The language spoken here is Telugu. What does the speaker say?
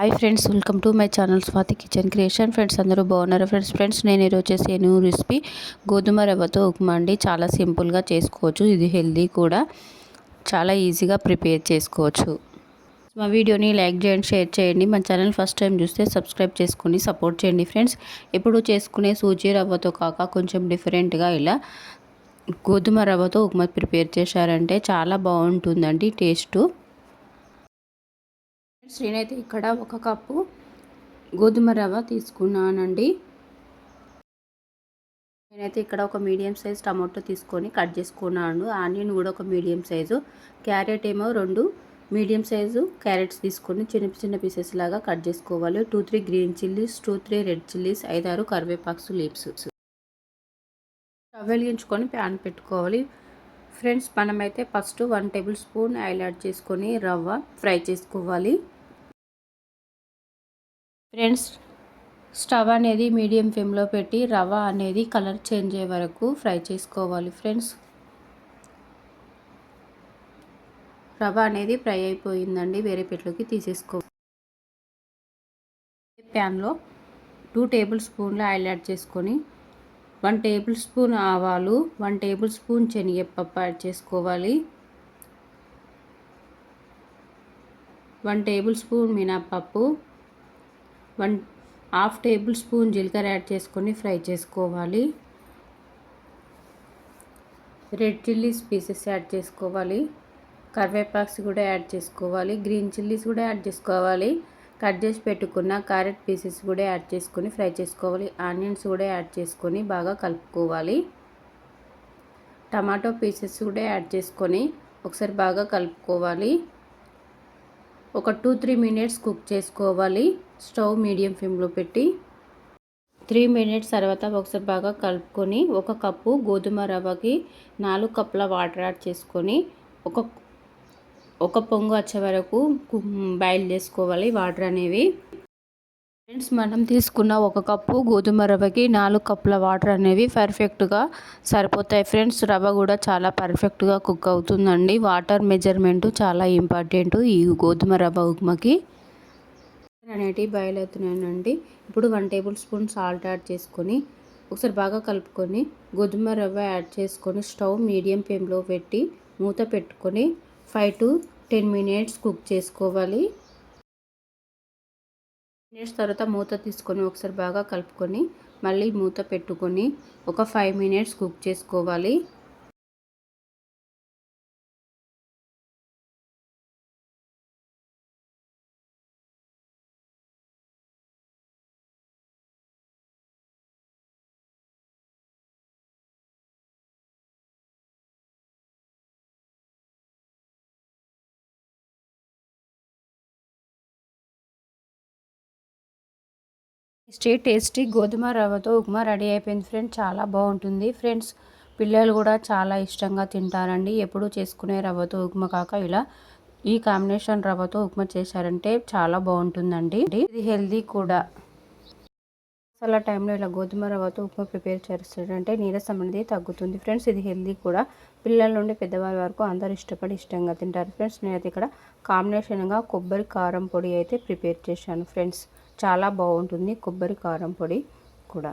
Hi friends welcome to my channel Swathi kitchen creation. Friends అందరూ బాగున్నారు? ఫ్రెండ్స్ ఫ్రెండ్స్ నేను ఈరోజు చేసే న్యూ రెసిపీ గోధుమ రవ్వతో ఉప్మా అండి. చాలా సింపుల్గా చేసుకోవచ్చు. ఇది హెల్దీ కూడా. చాలా ఈజీగా ప్రిపేర్ చేసుకోవచ్చు. మా వీడియోని లైక్ చేయండి షేర్ చేయండి. మా ఛానల్ ఫస్ట్ టైం చూస్తే సబ్స్క్రైబ్ చేసుకుని సపోర్ట్ చేయండి ఫ్రెండ్స్. ఎప్పుడు చేసుకునే సూజీ రవ్వతో కాక కొంచెం డిఫరెంట్గా ఇలా గోధుమ రవ్వతో ఉప్మా ప్రిపేర్ చేశారంటే చాలా బాగుంటుందండి టేస్టు నేనైతే ఇక్కడ ఒక కప్పు గోధుమ రవ్వ తీసుకున్నానండి. నేనైతే ఇక్కడ ఒక మీడియం సైజ్ టమాటో తీసుకొని కట్ చేసుకున్నాను. ఆనియన్ కూడా ఒక మీడియం సైజు క్యారెట్ ఏమో రెండు మీడియం సైజు క్యారెట్స్ తీసుకొని చిన్న చిన్న పీసెస్ లాగా కట్ చేసుకోవాలి. Two three green chillies two three red chillies ఐదారు కరివేపాక్స్ లీప్స్ స్టవ్ వెలిగించుకొని ప్యాన్ పెట్టుకోవాలి. ఫ్రెండ్స్ మనమైతే first one table spoon oil add చేసుకొని రవ్వ ఫ్రై చేసుకోవాలి. ఫ్రెండ్స్ స్టవ్ అనేది మీడియం ఫ్లేమ్లో పెట్టి రవ్వ అనేది కలర్ చేంజ్ అయ్యే వరకు ఫ్రై చేసుకోవాలి ఫ్రెండ్స్. రవ్వ అనేది ఫ్రై అయిపోయిందండి వేరే పెట్లోకి తీసేసుకో. ప్యాన్లో టూ టేబుల్ స్పూన్ల ఆయిల్ యాడ్ చేసుకొని వన్ టేబుల్ స్పూన్ ఆవాలు వన్ టేబుల్ స్పూన్ శనగపప్పు యాడ్ చేసుకోవాలి. వన్ టేబుల్ స్పూన్ మినప్పప్పు వన్ హాఫ్ టేబుల్ స్పూన్ జీలకర్ర యాడ్ చేసుకొని ఫ్రై చేసుకోవాలి. రెడ్ చిల్లీస్ పీసెస్ యాడ్ చేసుకోవాలి. కరివేపాక్స్ కూడా యాడ్ చేసుకోవాలి. గ్రీన్ చిల్లీస్ కూడా యాడ్ చేసుకోవాలి. కట్ చేసి పెట్టుకున్న క్యారెట్ పీసెస్ కూడా యాడ్ చేసుకొని ఫ్రై చేసుకోవాలి. ఆనియన్స్ కూడా యాడ్ చేసుకొని బాగా కలుపుకోవాలి. టమాటో పీసెస్ కూడా యాడ్ చేసుకొని ఒకసారి బాగా కలుపుకోవాలి. ఒక టూ త్రీ మినిట్స్ కుక్ చేసుకోవాలి. స్టవ్ మీడియం ఫ్లేమ్లో పెట్టి త్రీ మినిట్స్ తర్వాత ఒకసారి బాగా కలుపుకొని ఒక కప్పు గోధుమ రవ్వకి నాలుగు కప్పుల వాటర్ యాడ్ చేసుకొని ఒక ఒక పొంగు వచ్చే వరకు బాయిల్ చేసుకోవాలి. వాటర్ అనేవి ఫ్రెండ్స్ మనం తీసుకున్న ఒక కప్పు గోధుమ రవ్వకి నాలుగు కప్పుల వాటర్ అనేవి పర్ఫెక్ట్గా సరిపోతాయి. ఫ్రెండ్స్ రవ్వ కూడా చాలా పర్ఫెక్ట్గా కుక్ అవుతుందండి. వాటర్ మెజర్మెంట్ చాలా ఇంపార్టెంట్ ఈ గోధుమ రవ్వ ఉప్మాకి. అనేటివి బాయిల్ అవుతున్నాయండి ఇప్పుడు one table spoon salt add చేసుకొని ఒకసారి బాగా కలుపుకొని గోధుమ రవ్వ యాడ్ చేసుకొని స్టవ్ మీడియం ఫ్లేమ్లో పెట్టి మూత పెట్టుకొని five to ten minutes cook చేసుకోవాలి. మినిట్స్ తర్వాత మూత తీసుకొని ఒకసారి బాగా కలుపుకొని మళ్ళీ మూత పెట్టుకొని ఒక ఫైవ్ మినిట్స్ కుక్ చేసుకోవాలి. టేస్టీ టేస్టీ గోధుమ రవ్వతో ఉప్మా రెడీ అయిపోయింది ఫ్రెండ్స్. చాలా బాగుంటుంది. ఫ్రెండ్స్ పిల్లలు కూడా చాలా ఇష్టంగా తింటారండి. ఎప్పుడు చేసుకునే రవ్వతో ఉప్మా కాక ఇలా ఈ కాంబినేషన్ రవ్వతో ఉప్మా చేశారంటే చాలా బాగుంటుందండి. ఇది హెల్దీ కూడా. మసాలా టైంలో ఇలా గోధుమ రవ్వతో ఉప్మా ప్రిపేర్ చేస్తారంటే నీరసం అనేది తగ్గుతుంది. ఫ్రెండ్స్ ఇది హెల్దీ కూడా. పిల్లల నుండి పెద్దవారి వరకు అందరు ఇష్టపడి ఇష్టంగా తింటారు. ఫ్రెండ్స్ నేనైతే ఇక్కడ కాంబినేషన్గా కొబ్బరి కారం పొడి అయితే ప్రిపేర్ చేశాను ఫ్రెండ్స్. చాలా బాగుంటుంది కొబ్బరి కారం పొడి కూడా.